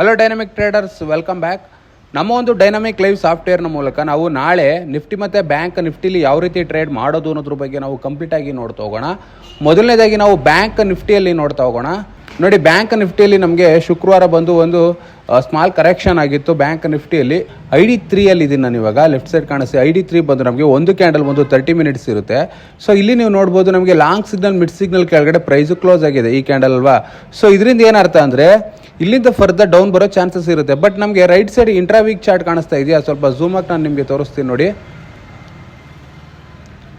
Hello dynamic traders welcome back ನಮ್ಮ ಒಂದು dynamic live ಸಾಫ್ಟ್ವೇರ್ನ ಮೂಲಕ ನಾವು ನಾಳೆ ನಿಫ್ಟಿ ಮತ್ತು ಬ್ಯಾಂಕ್ ನಿಫ್ಟಿಲಿ ಯಾವ ರೀತಿ ಟ್ರೇಡ್ ಮಾಡೋದು ಅನ್ನೋದ್ರ ಬಗ್ಗೆ ನಾವು ಕಂಪ್ಲೀಟಾಗಿ ನೋಡ್ತಾ ಹೋಗೋಣ. ಮೊದಲನೇದಾಗಿ ನಾವು ಬ್ಯಾಂಕ್ ನಿಫ್ಟಿಯಲ್ಲಿ ನೋಡ್ತಾ ಹೋಗೋಣ. ನೋಡಿ, ಬ್ಯಾಂಕ್ ನಿಫ್ಟಿಯಲ್ಲಿ ನಮಗೆ ಶುಕ್ರವಾರ ಬಂದು ಒಂದು ಸ್ಮಾಲ್ ಕರೆಕ್ಷನ್ ಆಗಿತ್ತು. ಬ್ಯಾಂಕ್ ನಿಫ್ಟಿಯಲ್ಲಿ ಐ ಡಿ ತ್ರೀಯಲ್ಲಿ ಇದ್ದೀನಿ ನಾನು ಇವಾಗ. ಲೆಫ್ಟ್ ಸೈಡ್ ಕಾಣಿಸಿ ಐ ಡಿ ತ್ರೀ ಬಂದು ನಮಗೆ ಒಂದು ಕ್ಯಾಂಡಲ್ ಬಂದು ತರ್ಟಿ ಮಿನಿಟ್ಸ್ ಇರುತ್ತೆ. ಸೊ ಇಲ್ಲಿ ನೀವು ನೋಡ್ಬೋದು ನಮಗೆ ಲಾಂಗ್ ಸಿಗ್ನಲ್ ಮಿಡ್ ಸಿಗ್ನಲ್ ಕೆಳಗಡೆ ಪ್ರೈಸು ಕ್ಲೋಸ್ ಆಗಿದೆ ಈ ಕ್ಯಾಂಡಲ್ ಅಲ್ವಾ? ಸೊ ಇದರಿಂದ ಏನರ್ಥ ಅಂದರೆ ಇಲ್ಲಿಂದ ಫರ್ದರ್ ಡೌನ್ ಬರೋ ಚಾನ್ಸಸ್ ಇರುತ್ತೆ. ಬಟ್ ನಮಗೆ right side intra week chart ಕಾಣಿಸ್ತಾ ಇದೆಯಾ? ಸ್ವಲ್ಪ ಝೂಮ್ ಆಗಿ ನಾನು ನಿಮಗೆ ತೋರಿಸ್ತೀನಿ ನೋಡಿ.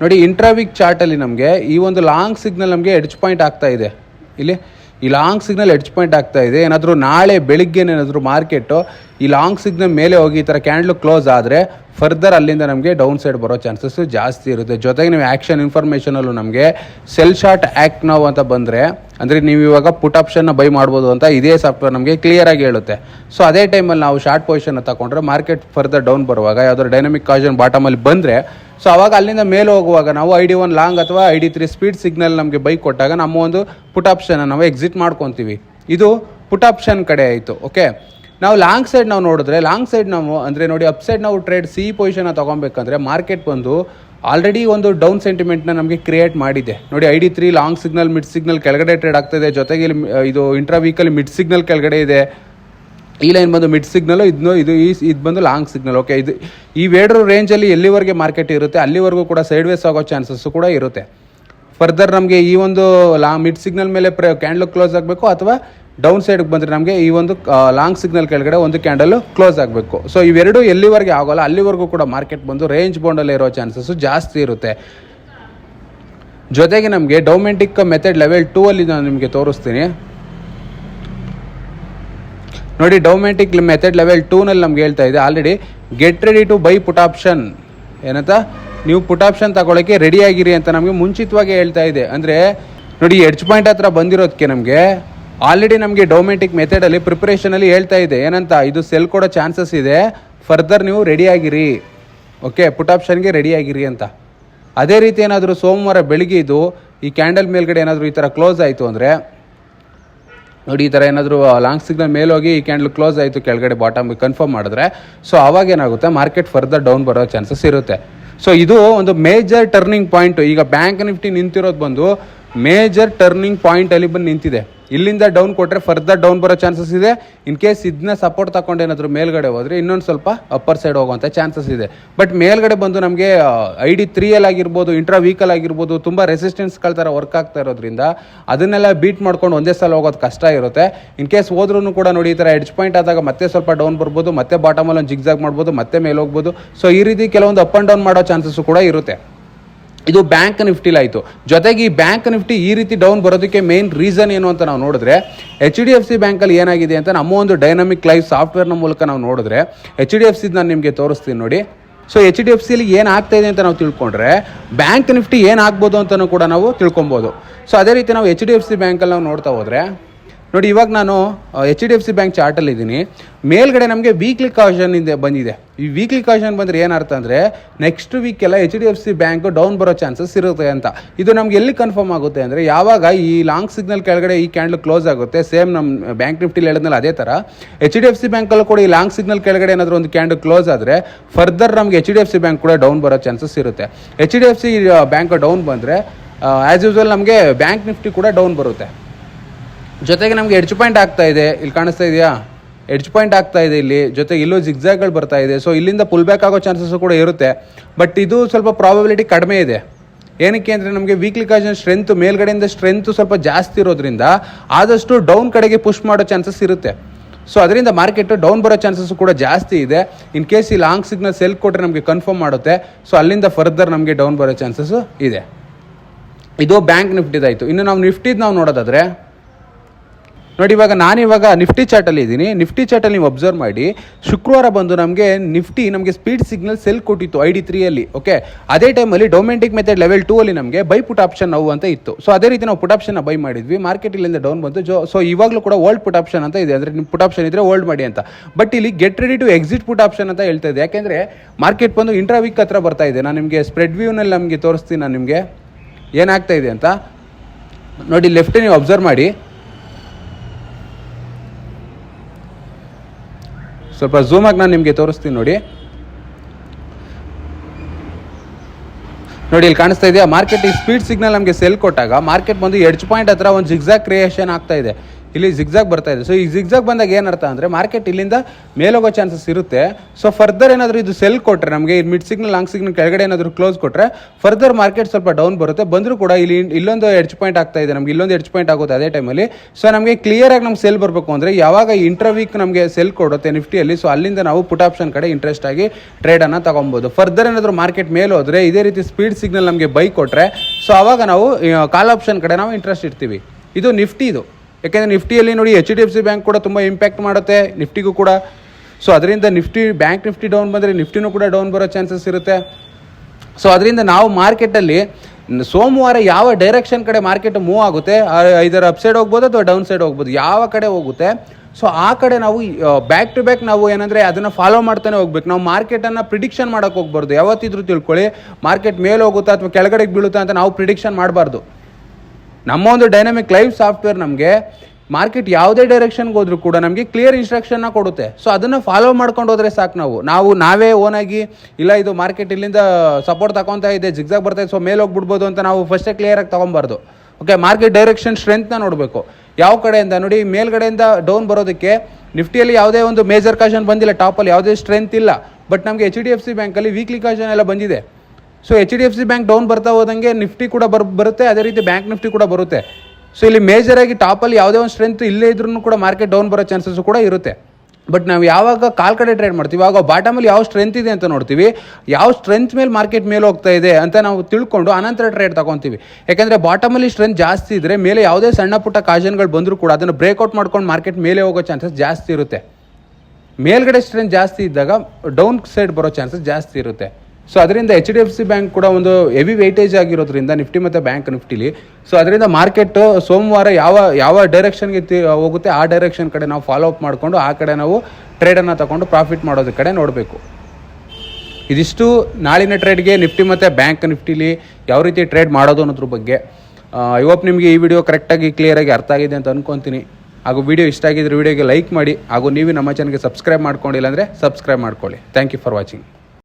ನೋಡಿ ಇಂಟ್ರಾ ವೀಕ್ ಚಾರ್ಟಲ್ಲಿ ನಮಗೆ ಈ ಒಂದು ಲಾಂಗ್ ಸಿಗ್ನಲ್ ನಮಗೆ ಎಡ್ಜ್ ಪಾಯಿಂಟ್ ಆಗ್ತಾ ಇದೆ. ಇಲ್ಲಿ ಈ ಲಾಂಗ್ ಸಿಗ್ನಲ್ ಎಡ್ಜ್ ಪಾಯಿಂಟ್ ಆಗ್ತಾ ಇದೆ. ಏನಾದರೂ ನಾಳೆ ಬೆಳಿಗ್ಗೆ ಏನಾದರೂ ಮಾರ್ಕೆಟು ಈ ಲಾಂಗ್ ಸಿಗ್ನಲ್ ಮೇಲೆ ಹೋಗಿ ಈ ಥರ ಕ್ಯಾಂಡ್ಲು ಕ್ಲೋಸ್ ಆದರೆ ಫರ್ದರ್ ಅಲ್ಲಿಂದ ನಮಗೆ ಡೌನ್ ಸೈಡ್ ಬರೋ ಚಾನ್ಸಸ್ ಜಾಸ್ತಿ ಇರುತ್ತೆ. ಜೊತೆಗೆ ನೀವು ಆ್ಯಕ್ಷನ್ ಇನ್ಫಾರ್ಮೇಷನಲ್ಲೂ ನಮಗೆ ಸೆಲ್ ಶಾರ್ಟ್ ಆ್ಯಕ್ಟ್ ನಾವು ಅಂತ ಬಂದರೆ, ಅಂದರೆ ನೀವು ಇವಾಗ ಪುಟ್ ಆಪ್ಷನ್ನ ಬೈ ಮಾಡ್ಬೋದು ಅಂತ ಇದೇ ಸಾಫ್ಟ್ವೇರ್ ನಮಗೆ ಕ್ಲಿಯರಾಗಿ ಹೇಳುತ್ತೆ. ಸೊ ಅದೇ ಟೈಮಲ್ಲಿ ನಾವು ಶಾರ್ಟ್ ಪೊಸಿಷನ್ ತಗೊಂಡ್ರೆ ಮಾರ್ಕೆಟ್ ಫರ್ದರ್ ಡೌನ್ ಬರುವಾಗ ಯಾವುದಾದ್ರು ಡೈನಮಿಕ್ ಕಾಜನ್ ಬಾಟಮಲ್ಲಿ ಬಂದರೆ ಸೊ ಅವಾಗ ಅಲ್ಲಿಂದ ಮೇಲೆ ಹೋಗುವಾಗ ನಾವು ಐ ಡಿ ಒನ್ ಲಾಂಗ್ ಅಥವಾ I D three speed signal ನಮಗೆ ಬೈಕ್ ಕೊಟ್ಟಾಗ ನಮ್ಮ ಒಂದು ಪುಟ್ ಆಪ್ಷನ್ನ ನಾವು ಎಕ್ಸಿಟ್ ಮಾಡ್ಕೊತೀವಿ. ಇದು ಪುಟ್ ಆಪ್ಷನ್ ಕಡೆ ಆಯಿತು ಓಕೆ ನಾವು ಲಾಂಗ್ ಸೈಡ್ ನಾವು ನೋಡಿದ್ರೆ, ಲಾಂಗ್ ಸೈಡ್ ನಾವು ಅಂದರೆ ನೋಡಿ ಅಪ್ ಸೈಡ್ ನಾವು ಟ್ರೇಡ್ ಸಿ ಪೊಸಿಷನ್ ತೊಗೊಬೇಕಂದ್ರೆ ಮಾರ್ಕೆಟ್ ಬಂದು ಆಲ್ರೆಡಿ ಒಂದು ಡೌನ್ ಸೆಂಟಿಮೆಂಟ್ನ ನಮಗೆ ಕ್ರಿಯೇಟ್ ಮಾಡಿದೆ. ನೋಡಿ I D three long signal mid signal ಕೆಳಗಡೆ ಟ್ರೇಡ್ ಆಗ್ತಾಯಿದೆ ಜೊತೆಗೆ ಇಲ್ಲಿ ಇದು ಇಂಟ್ರಾ ಮಿಡ್ ಸಿಗ್ನಲ್ ಕೆಳಗಡೆ ಇದೆ. ಈ ಲೈನ್ ಬಂದು ಮಿಡ್ ಸಿಗ್ನಲ್ ಇದನ್ನು ಇದು ಈ, ಇದು ಬಂದು ಲಾಂಗ್ ಸಿಗ್ನಲ್ ಓಕೆ ಇದು ಈ ವೇಡ್ರ ರೇಂಜಲ್ಲಿ ಎಲ್ಲಿವರೆಗೆ ಮಾರ್ಕೆಟ್ ಇರುತ್ತೆ, ಅಲ್ಲಿವರೆಗೂ ಕೂಡ ಸೈಡ್ ವೇಸ್ ಆಗೋ ಚಾನ್ಸಸ್ ಕೂಡ ಇರುತ್ತೆ. ಫರ್ದರ್ ನಮಗೆ ಈ ಒಂದು ಲಾ ಮಿಡ್ ಸಿಗ್ನಲ್ ಮೇಲೆ ಪ್ರ ಕ್ಯಾಂಡ್ಲು ಕ್ಲೋಸ್ ಆಗಬೇಕು ಅಥವಾ ಡೌನ್ ಸೈಡ್ಗೆ ಬಂದರೆ ನಮಗೆ ಈ ಒಂದು ಲಾಂಗ್ ಸಿಗ್ನಲ್ ಕೆಳಗಡೆ ಒಂದು ಕ್ಯಾಂಡಲ್ ಕ್ಲೋಸ್ ಆಗಬೇಕು. ಸೊ ಇವೆರಡು ಎಲ್ಲಿವರೆಗೆ ಆಗೋಲ್ಲ, ಅಲ್ಲಿವರೆಗೂ ಕೂಡ ಮಾರ್ಕೆಟ್ ಬಂದು ರೇಂಜ್ ಬೌಂಡಲ್ಲಿ ಇರೋ ಚಾನ್ಸಸ್ ಜಾಸ್ತಿ ಇರುತ್ತೆ. ಜೊತೆಗೆ ನಮಗೆ ಡೊಮೆಂಟಿಕ್ ಮೆಥಡ್ ಲೆವೆಲ್ ಟೂ ಅಲ್ಲಿ ನಾನು ನಿಮಗೆ ತೋರಿಸ್ತೀನಿ. ನೋಡಿ ಡೊಮೆಂಟಿಕ್ ಮೆಥಡ್ ಲೆವೆಲ್ ಟೂನಲ್ಲಿ ನಮ್ಗೆ ಹೇಳ್ತಾ ಇದೆ already get ready to buy put option ಏನಂತ? ನೀವು ಪುಟ್ ಆಪ್ಷನ್ ತಗೊಳ್ಳೋಕ್ಕೆ ರೆಡಿ ಆಗಿರಿ ಅಂತ ನಮಗೆ ಮುಂಚಿತವಾಗಿ ಹೇಳ್ತಾ ಇದೆ. ಅಂದರೆ, ನೋಡಿ ಎಡ್ಜ್ ಪಾಯಿಂಟ್ ಹತ್ರ ಬಂದಿರೋದಕ್ಕೆ ನಮಗೆ ಆಲ್ರೆಡಿ ನಮಗೆ ಡೊಮೆಟಿಕ್ ಮೆಥಡಲ್ಲಿ ಪ್ರಿಪ್ರೇಷನಲ್ಲಿ ಹೇಳ್ತಾ ಇದೆ. ಏನಂತ? ಇದು ಸೆಲ್ ಕೊಡೋ ಚಾನ್ಸಸ್ ಇದೆ. ಫರ್ದರ್ ನೀವು ರೆಡಿ ಆಗಿರಿ. ಓಕೆ ಪುಟ್ ಆಪ್ಷನ್ಗೆ ರೆಡಿ ಆಗಿರಿ ಅಂತ. ಅದೇ ರೀತಿ ಏನಾದರೂ ಸೋಮವಾರ ಬೆಳಿಗ್ಗೆ ಇದು, ಈ ಕ್ಯಾಂಡಲ್ ಮೇಲ್ಗಡೆ ಏನಾದರೂ ಈ ಥರ ಕ್ಲೋಸ್ ಆಯಿತು ಅಂದರೆ, ನೋಡಿ ಈ ಥರ ಏನಾದರೂ ಲಾಂಗ್ ಸಿಗ್ನಲ್ ಮೇಲೋಗಿ ಈ ಕ್ಯಾಂಡಲ್ ಕ್ಲೋಸ್ ಆಯಿತು ಕೆಳಗಡೆ ಬಾಟಮ್ ಕನ್ಫರ್ಮ್ ಮಾಡಿದ್ರೆ ಸೊ ಅವಾಗ ಏನಾಗುತ್ತೆ? ಮಾರ್ಕೆಟ್ ಫರ್ದರ್ ಡೌನ್ ಬರೋ ಚಾನ್ಸಸ್ ಇರುತ್ತೆ. ಸೊ ಇದು ಒಂದು ಮೇಜರ್ ಟರ್ನಿಂಗ್ ಪಾಯಿಂಟು ಈಗ ಬ್ಯಾಂಕ್ ನಿಫ್ಟಿ ನಿಂತಿರೋದು ಬಂದು ಮೇಜರ್ ಟರ್ನಿಂಗ್ ಪಾಯಿಂಟ್ ಅಲ್ಲಿ ಬಂದು ನಿಂತಿದೆ. ಇಲ್ಲಿಂದ ಡೌನ್ ಕೊಟ್ಟರೆ ಫರ್ದರ್ ಡೌನ್ ಬರೋ ಚಾನ್ಸಸ್ ಇದೆ. ಇನ್ ಕೇಸ್ ಇದನ್ನ ಸಪೋರ್ಟ್ ತಗೊಂಡು ಏನಾದರೂ ಮೇಲ್ಗಡೆ ಹೋದರೆ ಇನ್ನೊಂದು ಸ್ವಲ್ಪ ಅಪ್ಪರ್ ಸೈಡ್ ಹೋಗುವಂಥ ಚಾನ್ಸಸ್ ಇದೆ. ಬಟ್ ಮೇಲ್ಗಡೆ ಬಂದು ನಮಗೆ ಐ ಡಿ ತ್ರೀಯಲ್ಲಿ ಆಗಿರ್ಬೋದು ಇಂಟ್ರಾ ವೀಕಲ್ ಆಗಿರ್ಬೋದು, ತುಂಬ ರೆಸಿಸ್ಟೆನ್ಸ್ಗಳ ಥರ ವರ್ಕ್ ಆಗ್ತಾ ಇರೋದ್ರಿಂದ ಅದನ್ನೆಲ್ಲ ಬೀಟ್ ಮಾಡ್ಕೊಂಡು ಒಂದೇ ಸಲ ಹೋಗೋದು ಕಷ್ಟ ಇರುತ್ತೆ. ಇನ್ ಕೇಸ್ ಹೋದ್ರೂ ಕೂಡ ನೋಡಿ, ಈ ಥರ ಎಡ್ಜ್ ಪಾಯಿಂಟ್ ಆದಾಗ ಮತ್ತೆ ಸ್ವಲ್ಪ ಡೌನ್ ಬರ್ಬೋದು, ಮತ್ತೆ ಬಾಟಮಲ್ಲಿ ಒಂದು ಜಿಗ್ಜಾಗ್ ಮಾಡ್ಬೋದು, ಮತ್ತೆ ಮೇಲೆ ಹೋಗ್ಬೋದು. ಸೊ ಈ ರೀತಿ ಕೆಲವೊಂದು ಅಪ್ ಆ್ಯಂಡ್ ಡೌನ್ ಮಾಡೋ ಚಾನ್ಸಸ್ ಕೂಡ ಇರುತ್ತೆ. ಇದು ಬ್ಯಾಂಕ್ ನಿಫ್ಟಿಲಿ ಆಯಿತು. ಜೊತೆಗೆ ಈ ಬ್ಯಾಂಕ್ ನಿಫ್ಟಿ ಈ ರೀತಿ ಡೌನ್ ಬರೋದಕ್ಕೆ ಮೇನ್ ರೀಸನ್ ಏನು ಅಂತ ನಾವು ನೋಡಿದ್ರೆ ಎಚ್ ಡಿ ಎಫ್ ಸಿ ಬ್ಯಾಂಕಲ್ಲಿ ಏನಾಗಿದೆ ಅಂತ ನಮ್ಮ ಒಂದು ಡೈನಮಿಕ್ ಲೈಫ್ ಸಾಫ್ಟ್ವೇರ್ನ ಮೂಲಕ ನಾವು ನೋಡಿದ್ರೆ ಎಚ್ ಡಿ ಎಫ್ ಸಿ ನಾನು ನಿಮಗೆ ತೋರಿಸ್ತೀನಿ ನೋಡಿ. ಸೊ ಎಚ್ ಡಿ ಎಫ್ ಸಿಲಿ ಏನು ಆಗ್ತಾ ಇದೆ ಅಂತ ನಾವು ತಿಳ್ಕೊಂಡ್ರೆ, ಬ್ಯಾಂಕ್ ನಿಫ್ಟಿ ಏನು ಆಗ್ಬೋದು ಅಂತಲೂ ಕೂಡ ನಾವು ತಿಳ್ಕೊಬೋದು. ಸೊ ಅದೇ ರೀತಿ ನಾವು ಎಚ್ ಡಿ ಎಫ್ ಸಿ ಬ್ಯಾಂಕಲ್ಲಿ ನಾವು ನೋಡ್ತಾ ಹೋದರೆ ನೋಡಿ, ಇವಾಗ ನಾನು H D F C bank ಚಾರ್ಟಲ್ಲಿ ಇದ್ದೀನಿ. ಮೇಲ್ಗಡೆ ನಮಗೆ ವೀಕ್ಲಿ ಕಾಷನ್ ಇದೆ ಬಂದಿದೆ. ಈ ವೀಕ್ಲಿ ಕಾಷನ್ ಬಂದರೆ ಏನರ್ಥ ಅಂದರೆ next ವೀಕೆಲ್ಲ H D F C bank down ಬರೋ ಚಾನ್ಸಸ್ ಇರುತ್ತೆ ಅಂತ. ಇದು ನಮ್ಗೆ ಎಲ್ಲಿ ಕನ್ಫರ್ಮ್ ಆಗುತ್ತೆ ಅಂದರೆ, ಯಾವಾಗ ಈ ಲಾಂಗ್ ಸಿಗ್ನಲ್ ಕೆಳಗಡೆ ಈ ಕ್ಯಾಂಡಲ್ ಕ್ಲೋಸ್ ಆಗುತ್ತೆ ಸೇಮ್ ನಮ್ಮ ಬ್ಯಾಂಕ್ ನಿಫ್ಟಿಲಿ ಹೇಳಿದ್ಮೇಲೆ ಅದೇ ಥರ ಎಚ್ ಡಿ ಎಫ್ ಸಿ ಬ್ಯಾಂಕಲ್ಲೂ ಕೂಡ ಈ ಲಾಂಗ್ ಸಿಗ್ನಲ್ ಕೆಳಗಡೆ ಏನಾದರೂ ಒಂದು ಕ್ಯಾಂಡಲ್ ಕ್ಲೋಸ್ ಆದರೆ ಫರ್ದರ್ ನಮಗೆ H D F C bank ಕೂಡ ಡೌನ್ ಬರೋ ಚಾನ್ಸಸ್ ಇರುತ್ತೆ. H D F C bank down ಬಂದರೆ ಆ್ಯಸ್ ಯೂಸ್ವಲ್ ನಮಗೆ ಬ್ಯಾಂಕ್ ನಿಫ್ಟಿ ಕೂಡ ಡೌನ್ ಬರುತ್ತೆ. ಜೊತೆಗೆ ನಮಗೆ ಎಡ್ಜ್ ಪಾಯಿಂಟ್ ಆಗ್ತಾ ಇದೆ. ಇಲ್ಲಿ ಕಾಣಿಸ್ತಾ ಇದೆಯಾ? ಎಡ್ಜ್ ಪಾಯಿಂಟ್ ಆಗ್ತಾ ಇದೆ ಇಲ್ಲಿ. ಜೊತೆಗೆ ಇಲ್ಲೂ ಜಿಗ್ಜಾಗ್ಗಳು ಬರ್ತಾ ಇದೆ. ಸೊ ಇಲ್ಲಿಂದ ಪುಲ್ ಬ್ಯಾಕ್ ಆಗೋ ಚಾನ್ಸಸ್ ಕೂಡ ಇರುತ್ತೆ. ಬಟ್ ಇದು ಸ್ವಲ್ಪ ಪ್ರಾಬಬಿಲಿಟಿ ಕಡಿಮೆ ಇದೆ. ಏನಕ್ಕೆ ಅಂದರೆ ನಮಗೆ ವೀಕ್ಲಿ ಕಾಜನ್ ಸ್ಟ್ರೆಂತ್ ಮೇಲ್ಗಡೆಯಿಂದ ಸ್ಟ್ರೆಂತ್ ಸ್ವಲ್ಪ ಜಾಸ್ತಿ ಇರೋದ್ರಿಂದ ಆದಷ್ಟು ಡೌನ್ ಕಡೆಗೆ ಪುಷ್ ಮಾಡೋ ಚಾನ್ಸಸ್ ಇರುತ್ತೆ. ಸೊ ಅದರಿಂದ ಮಾರ್ಕೆಟ್ ಡೌನ್ ಬರೋ ಚಾನ್ಸಸ್ ಕೂಡ ಜಾಸ್ತಿ ಇದೆ. ಇನ್ ಕೇಸ್ ಈ ಲಾಂಗ್ ಸಿಗ್ನಲ್ ಸೆಲ್ ಕೊಟ್ಟರೆ ನಮಗೆ ಕನ್ಫರ್ಮ್ ಮಾಡುತ್ತೆ. ಸೊ ಅಲ್ಲಿಂದ ಫರ್ದರ್ ನಮಗೆ ಡೌನ್ ಬರೋ ಚಾನ್ಸಸ್ ಇದೆ. ಇದು ಬ್ಯಾಂಕ್ ನಿಫ್ಟಿದಾಯಿತು ಇನ್ನು ನಾವು ನಿಫ್ಟಿದ್ ನಾವು ನೋಡೋದಾದ್ರೆ ನೋಡಿ, ಇವಾಗ ನಾನು ಇವಾಗ ನಿಫ್ಟಿ ಚಾರ್ಟಲ್ಲಿ ಇದ್ದೀನಿ. ನಿಫ್ಟಿ ಚಾರ್ಟಲ್ಲಿ ನೀವು ಅಬ್ಸರ್ವ್ ಮಾಡಿ, ಶುಕ್ರವಾರ ಬಂದು ನಮಗೆ ನಿಫ್ಟಿ, ನಮಗೆ ಸ್ಪೀಡ್ ಸಿಗ್ನಲ್ ಸೆಲ್ ಕೊಟ್ಟಿತ್ತು ಐ ಡಿ ತ್ರೀಯಲ್ಲಿ ಓಕೆ ಅದೇ ಟೈಮಲ್ಲಿ ಡೊಮೆಂಟಿಕ್ ಮೆಥಡ್ ಲೆವೆಲ್ ಟೂ ಅಲ್ಲಿ ನಮಗೆ ಬೈ ಪುಟ್ ಆಪ್ಷನ್ ನಾವು ಅಂತ ಇತ್ತು. ಸೊ ಅದೇ ರೀತಿ ನಾವು ಪುಟ್ ಆಪ್ಷನ್ ಬೈ ಮಾಡಿದ್ವಿ. ಮಾರ್ಕೆಟ್ ಇಲ್ಲಿಂದ ಡೌನ್ ಬಂತು. ಜೋ ಸೊ ಇವಾಗಲೂ ಕೂಡ ಓಲ್ಡ್ ಪುಟ್ ಆಪ್ಷನ್ ಅಂತ ಇದೆ. ಅಂದರೆ ನಿಮ್ಮ ಪುಟ್ ಆಪ್ಷನ್ ಇದ್ರೆ ಓಲ್ಡ್ ಮಾಡಿ ಅಂತ. ಬಟ್ ಇಲ್ಲಿ get ready to exit put option ಅಂತ ಹೇಳ್ತಾ ಇದೆ. ಯಾಕೆಂದರೆ ಮಾರ್ಕೆಟ್ ಬಂದು ಇಂಟ್ರಾ ವೀಕ್ ಹತ್ರ ಬರ್ತಾ ಇದೆ. ನಾನು ನಿಮಗೆ ಸ್ಪ್ರೆಡ್ ವ್ಯೂನಲ್ಲಿ ನಮಗೆ ತೋರಿಸ್ತೀನಿ ನಾನು ನಿಮಗೆ. ಏನಾಗ್ತಾ ಇದೆ ಅಂತ? ನೋಡಿ ಲೆಫ್ಟ್ ನೀವು ಅಬ್ಸರ್ವ್ ಮಾಡಿ. ಸ್ವಲ್ಪ ಝೂಮಾಗಿ ನಾನು ನಿಮಗೆ ತೋರಿಸ್ತೀನಿ ನೋಡಿ. ನೋಡಿ, ಇಲ್ಲಿ ಕಾಣಿಸ್ತಾ ಇದೆಯಾ? ಮಾರ್ಕೆಟ್ ಈ ಸ್ಪೀಡ್ ಸಿಗ್ನಲ್ ನಮಗೆ ಸೆಲ್ ಕೊಟ್ಟಾಗ ಮಾರ್ಕೆಟ್ ಬಂದು ಎಡ್ಜ್ ಪಾಯಿಂಟ್ ಹತ್ರ ಒಂದು ಜಿಗ್ಸಾಕ್ ಕ್ರಿಯೇಷನ್ ಆಗ್ತಾ ಇದೆ. ಇಲ್ಲಿ ಜಿಗ್ಜಾಗ್ ಬರ್ತಾ ಇದೆ. ಸೊ ಈ ಜಿಗ್ಜಾಗ್ ಬಂದಾಗ ಏನರ್ಥ ಅಂದರೆ ಮಾರ್ಕೆಟ್ ಇಲ್ಲಿಂದ ಮೇಲೋಗೋ ಚಾನ್ಸಸ್ ಇರುತ್ತೆ. ಸೊ ಫರ್ದರ್ ಏನಾದರೂ ಇದು ಸೆಲ್ ಕೊಟ್ಟರೆ ನಮಗೆ ಮಿಡ್ ಸಿಗ್ನಲ್ ಲಾಂಗ್ ಸಿಗ್ನಲ್ ಕೆಳಗಡೆ ಏನಾದರೂ ಕ್ಲೋಸ್ ಕೊಟ್ಟರೆ ಫರ್ದರ್ ಮಾರ್ಕೆಟ್ ಸ್ವಲ್ಪ ಡೌನ್ ಬರುತ್ತೆ. ಬಂದರೂ ಕೂಡ ಇಲ್ಲಿ ಇಲ್ಲೊಂದು ಎಡ್ಜ್ ಪಾಯಿಂಟ್ ಆಗ್ತಾ ಇದೆ. ನಮಗೆ ಇಲ್ಲೊಂದು ಎಡ್ಜ್ ಪಾಯಿಂಟ್ ಆಗುತ್ತೆ ಅದೇ ಟೈಮಲ್ಲಿ ಸೊ ನಮಗೆ ಕ್ಲಿಯರ್ ಆಗಿ ನಮ್ಗೆ ಸೆಲ್ ಬರಬೇಕು ಅಂದರೆ ಯಾವಾಗ ಇಂಟರ್ ವೀಕ್ ನಮಗೆ ಸೆಲ್ ಕೊಡುತ್ತೆ ನಿಫ್ಟಿಯಲ್ಲಿ. ಸೊ ಅಲ್ಲಿಂದ ನಾವು ಪುಟ್ ಆಪ್ಷನ್ ಕಡೆ ಇಂಟ್ರೆಸ್ಟ್ ಆಗಿ ಟ್ರೇಡನ್ನು ತಗೊಬೋದು. ಫರ್ದರ್ ಏನಾದರೂ ಮಾರ್ಕೆಟ್ ಮೇಲೆ ಹೋದರೆ ಇದೇ ರೀತಿ ಸ್ಪೀಡ್ ಸಿಗ್ನಲ್ ನಮಗೆ ಬೈ ಕೊಟ್ಟರೆ ಸೊ ಆವಾಗ ನಾವು ಕಾಲ್ ಆಪ್ಷನ್ ಕಡೆ ನಾವು ಇಂಟ್ರೆಸ್ಟ್ ಇರ್ತೀವಿ ಇದು ನಿಫ್ಟಿ ಇದು. ಯಾಕೆಂದರೆ ನಿಫ್ಟಿಯಲ್ಲಿ ನೋಡಿ H D F C bank ಕೂಡ ತುಂಬ ಇಂಪ್ಯಾಕ್ಟ್ ಮಾಡುತ್ತೆ, ನಿಫ್ಟಿಗೂ ಕೂಡ. ಸೊ ಅದರಿಂದ ನಿಫ್ಟಿ ಬ್ಯಾಂಕ್ ನಿಫ್ಟಿ ಡೌನ್ ಬಂದರೆ ನಿಫ್ಟಿನೂ ಕೂಡ ಡೌನ್ ಬರೋ ಚಾನ್ಸಸ್ ಇರುತ್ತೆ. ಸೊ ಅದರಿಂದ ನಾವು ಮಾರ್ಕೆಟಲ್ಲಿ ಸೋಮವಾರ ಯಾವ ಡೈರೆಕ್ಷನ್ ಕಡೆ ಮಾರ್ಕೆಟ್ ಮೂವ್ ಆಗುತ್ತೆ ಇದರ ಅಪ್ ಸೈಡ್ ಹೋಗ್ಬೋದು ಅಥವಾ ಡೌನ್ ಸೈಡ್ ಹೋಗ್ಬೋದು, ಯಾವ ಕಡೆ ಹೋಗುತ್ತೆ. ಸೊ ಆ ಕಡೆ ನಾವು ಬ್ಯಾಕ್ ಟು ಬ್ಯಾಕ್ ನಾವು ಏನಂದರೆ ಅದನ್ನು ಫಾಲೋ ಮಾಡ್ತಾನೆ ಹೋಗ್ಬೇಕು. ನಾವು ಮಾರ್ಕೆಟನ್ನು ಪ್ರಿಡಿಕ್ಷನ್ ಮಾಡೋಕ್ಕೆ ಹೋಗ್ಬಾರ್ದು. ಯಾವತ್ತಿದ್ರೂ ತಿಳ್ಕೊಳ್ಳಿ ಮಾರ್ಕೆಟ್ ಮೇಲೆ ಹೋಗುತ್ತಾ ಅಥವಾ ಕೆಳಗಡೆಗೆ ಬೀಳುತ್ತಾ ಅಂತ ನಾವು ಪ್ರಿಡಿಕ್ಷನ್ ಮಾಡಬಾರ್ದು. ನಮ್ಮ ಒಂದು ಡೈನಾಮಿಕ್ ಲೈವ್ ಸಾಫ್ಟ್ವೇರ್ ನಮಗೆ ಮಾರ್ಕೆಟ್ ಯಾವುದೇ ಡೈರೆಕ್ಷನ್ಗೆ ಹೋದ್ರೂ ಕೂಡ ನಮಗೆ ಕ್ಲಿಯರ್ ಇನ್ಸ್ಟ್ರಕ್ಷನ್ನ ಕೊಡುತ್ತೆ. ಸೊ ಅದನ್ನು ಫಾಲೋ ಮಾಡ್ಕೊಂಡು ಹೋದ್ರೆ ಸಾಕು ನಾವು. ನಾವು ನಾವೇ ಓನಾಗಿ ಇಲ್ಲ ಇದು ಮಾರ್ಕೆಟ್ ಇಲ್ಲಿಂದ ಸಪೋರ್ಟ್ ತಗೊತಾ ಇದೆ ಜಿಗ್ಜಾಗ್ ಬರ್ತಾ ಇದೆ ಸೊ ಮೇಲೆ ಹೋಗ್ಬಿಡ್ಬೋದು ಅಂತ ನಾವು ಫಸ್ಟೇ ಕ್ಲಿಯರಾಗಿ ತೊಗೊಬಾರ್ದು. ಓಕೆ ಮಾರ್ಕೆಟ್ ಡೈರೆಕ್ಷನ್ ಸ್ಟ್ರೆಂತ್ನ ನೋಡಬೇಕು. ಯಾವ ಕಡೆಯಿಂದ? ನೋಡಿ, ಮೇಲ್ಗಡೆಯಿಂದ ಡೌನ್ ಬರೋದಕ್ಕೆ ನಿಫ್ಟಿಯಲ್ಲಿ ಯಾವುದೇ ಒಂದು ಮೇಜರ್ ಕಾಶನ್ ಬಂದಿಲ್ಲ ಟಾಪಲ್ಲಿ ಯಾವುದೇ ಸ್ಟ್ರೆಂತ್ ಇಲ್ಲ. ಬಟ್ ನಮಗೆ ಎಚ್ ಡಿ ಎಫ್ ಸಿ ಬ್ಯಾಂಕಲ್ಲಿ ವೀಕ್ಲಿ ಕಾಶನ್ ಎಲ್ಲ ಬಂದಿದೆ. So H D F C bank down ಬರ್ತಾ ಹೋದಂಗೆ ನಿಫ್ಟಿ ಕೂಡ ಬರ್, ಬರುತ್ತೆ. ಅದೇ ರೀತಿ ಬ್ಯಾಂಕ್ ನಿಫ್ಟಿ ಕೂಡ ಬರುತ್ತೆ. ಸೊ ಇಲ್ಲಿ ಮೇಜರ್ ಆಗಿ ಟಾಪಲ್ಲಿ ಯಾವುದೇ ಒಂದು ಸ್ಟ್ರೆಂತ್ ಇಲ್ಲೇ ಇದ್ರೂ ಕೂಡ ಮಾರ್ಕೆಟ್ ಡೌನ್ ಬರೋ ಚಾನ್ಸಸ್ ಕೂಡ ಇರುತ್ತೆ. ಬಟ್ ನಾವು ಯಾವಾಗ ಕಾಲ್ ಕಡೆ ಟ್ರೇಡ್ ಮಾಡ್ತೀವಿ ಆವಾಗ ಬಾಟಮಲ್ಲಿ ಯಾವ ಸ್ಟ್ರೆಂತ್ ಇದೆ ಅಂತ ನೋಡ್ತೀವಿ. ಯಾವ ಸ್ಟ್ರೆಂತ್ ಮೇಲೆ ಮಾರ್ಕೆಟ್ ಮೇಲೆ ಹೋಗ್ತಾ ಇದೆ ಅಂತ ನಾವು ತಿಳ್ಕೊಂಡು ಅನಂತರ ಟ್ರೇಡ್ ತಗೊತೀವಿ. ಯಾಕಂದರೆ ಬಾಟಮಲ್ಲಿ ಸ್ಟ್ರೆಂತ್ ಜಾಸ್ತಿ ಇದ್ದರೆ ಮೇಲೆ ಯಾವುದೇ ಸಣ್ಣ ಪುಟ್ಟ ಕಾಜನ್ಗಳು ಬಂದರೂ ಕೂಡ ಅದನ್ನು ಬ್ರೇಕ್ಔಟ್ ಮಾಡ್ಕೊಂಡು ಮಾರ್ಕೆಟ್ ಮೇಲೆ ಹೋಗೋ ಚಾನ್ಸಸ್ ಜಾಸ್ತಿ ಇರುತ್ತೆ. ಮೇಲ್ಗಡೆ ಸ್ಟ್ರೆಂತ್ ಜಾಸ್ತಿ ಇದ್ದಾಗ ಡೌನ್ ಸೈಡ್ ಬರೋ ಚಾನ್ಸಸ್ ಜಾಸ್ತಿ ಇರುತ್ತೆ. ಸೊ ಅದರಿಂದ H D F C bank ಕೂಡ ಒಂದು ಹೆವಿ ವೆಯ್ಟೇಜ್ ಆಗಿರೋದ್ರಿಂದ ನಿಫ್ಟಿ ಮತ್ತು ಬ್ಯಾಂಕ್ ನಿಫ್ಟಿಲಿ ಸೊ ಅದರಿಂದ ಮಾರ್ಕೆಟ್ ಸೋಮವಾರ ಯಾವ ಯಾವ ಡೈರೆಕ್ಷನ್ಗೆ ಹೋಗುತ್ತೆ ಆ ಡೈರೆಕ್ಷನ್ ಕಡೆ ನಾವು ಫಾಲೋ ಅಪ್ ಮಾಡಿಕೊಂಡು ಆ ಕಡೆ ನಾವು ಟ್ರೇಡನ್ನು ತಗೊಂಡು ಪ್ರಾಫಿಟ್ ಮಾಡೋದ್ರ ಕಡೆ ನೋಡಬೇಕು. ಇದಿಷ್ಟು ನಾಳಿನ ಟ್ರೇಡ್ಗೆ ನಿಫ್ಟಿ ಮತ್ತು ಬ್ಯಾಂಕ್ ನಿಫ್ಟಿಲಿ ಯಾವ ರೀತಿ ಟ್ರೇಡ್ ಮಾಡೋದು ಅನ್ನೋದ್ರ ಬಗ್ಗೆ. ಐ ಹೋಪ್ ನಿಮಗೆ ಈ ವಿಡಿಯೋ ಕರೆಕ್ಟಾಗಿ ಕ್ಲಿಯರಾಗಿ ಅರ್ಥ ಆಗಿದೆ ಅಂತ ಅಂದ್ಕೊತೀನಿ ಹಾಗೂ ವಿಡಿಯೋ ಇಷ್ಟ ಆಗಿದ್ರೆ ವಿಡಿಯೋಗೆ ಲೈಕ್ ಮಾಡಿ. ಹಾಗೂ ನೀವು ನಮ್ಮ ಚಾನಲ್ಗೆ ಸಬ್ಸ್ಕ್ರೈಬ್ ಮಾಡ್ಕೊಂಡಿಲ್ಲ ಅಂದರೆ ಸಬ್ಸ್ಕ್ರೈಬ್ ಮಾಡ್ಕೊಳ್ಳಿ. Thank you for watching